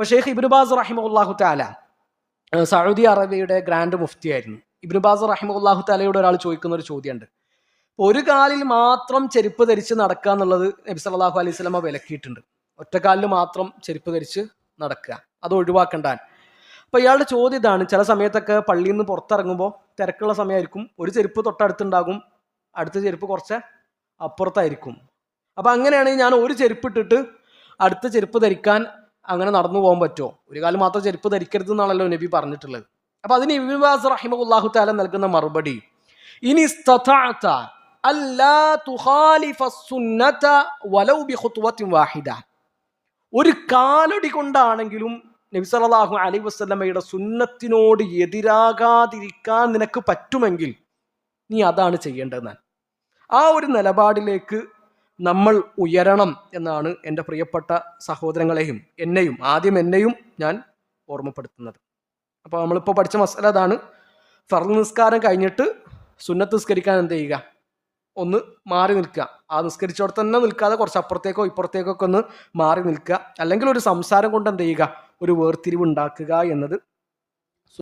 ഇപ്പൊ ഷെയ്ഖ് ഇബ്നുബാസ് റഹിമുല്ലാഹു താല സൗദി അറേബ്യയുടെ ഗ്രാൻഡ് മുഫ്തി ആയിരുന്നു ഇബ്നുബാസ് റഹിമുല്ലാഹു താലയോട് ഒരാൾ ചോദിക്കുന്ന ഒരു ചോദ്യമുണ്ട്. ഒരു കാലിൽ മാത്രം ചെരുപ്പ് ധരിച്ച് നടക്കുക എന്നുള്ളത് നബി സല്ലല്ലാഹു അലൈഹി സ്വലമ വിലക്കിയിട്ടുണ്ട്. ഒറ്റക്കാലിൽ മാത്രം ചെരുപ്പ് ധരിച്ച് നടക്കുക. അത് ഒഴിവാക്കണ്ടാൻ. അപ്പൊ ഇയാളുടെ ചോദ്യം ഇതാണ്. ചില സമയത്തൊക്കെ പള്ളിയിൽ നിന്ന് പുറത്തിറങ്ങുമ്പോൾ തിരക്കുള്ള സമയമായിരിക്കും. ഒരു ചെരുപ്പ് തൊട്ടടുത്തുണ്ടാകും. അടുത്ത ചെരുപ്പ് കുറച്ച് അപ്പുറത്തായിരിക്കും. അപ്പൊ അങ്ങനെയാണെങ്കിൽ ഞാൻ ഒരു ചെരുപ്പ് ഇട്ടിട്ട് അടുത്ത ചെരുപ്പ് ധരിക്കാൻ അങ്ങനെ നടന്നു പോകാൻ പറ്റുമോ? ഒരു കാലം മാത്രം ചെരുപ്പ് ധരിക്കരുത് എന്നാണല്ലോ നബി പറഞ്ഞിട്ടുള്ളത്. അപ്പൊ അതിന് ഇബിബാസ് റഹിമുല്ലാഹു താല നൽകുന്ന മറുപടി ഇനി ഒരു കാലടി കൊണ്ടാണെങ്കിലും നബി സല്ലല്ലാഹു അലൈഹി വസല്ലമയുടെ സുന്നത്തിനോട് എതിരാകാതിരിക്കാൻ നിനക്ക് പറ്റുമെങ്കിൽ നീ അതാണ് ചെയ്യേണ്ടതെന്നാണ്. ആ ഒരു നിലപാടിലേക്ക് നമ്മൾ ഉയരണം എന്നാണ് എന്റെ പ്രിയപ്പെട്ട സഹോദരങ്ങളെയും എന്നെയും ആദ്യം എന്നെയും ഞാൻ ഓർമ്മപ്പെടുത്തുന്നത്. അപ്പോൾ നമ്മളിപ്പോൾ പഠിച്ച മസല അതാണ്. ഫർദ് നിസ്കാരം കഴിഞ്ഞിട്ട് സുന്നത്ത് നിസ്കരിക്കാൻ എന്ത് ചെയ്യുക? ഒന്ന് മാറി നിൽക്കുക. ആ നിസ്കരിച്ചോടെ തന്നെ നിൽക്കാതെ കുറച്ച് അപ്പുറത്തേക്കോ ഇപ്പുറത്തേക്കോ ഒക്കെ ഒന്ന് മാറി നിൽക്കുക. അല്ലെങ്കിൽ ഒരു സംസാരം കൊണ്ട് എന്ത് ചെയ്യുക? ഒരു വേർതിരിവ് ഉണ്ടാക്കുക എന്നത്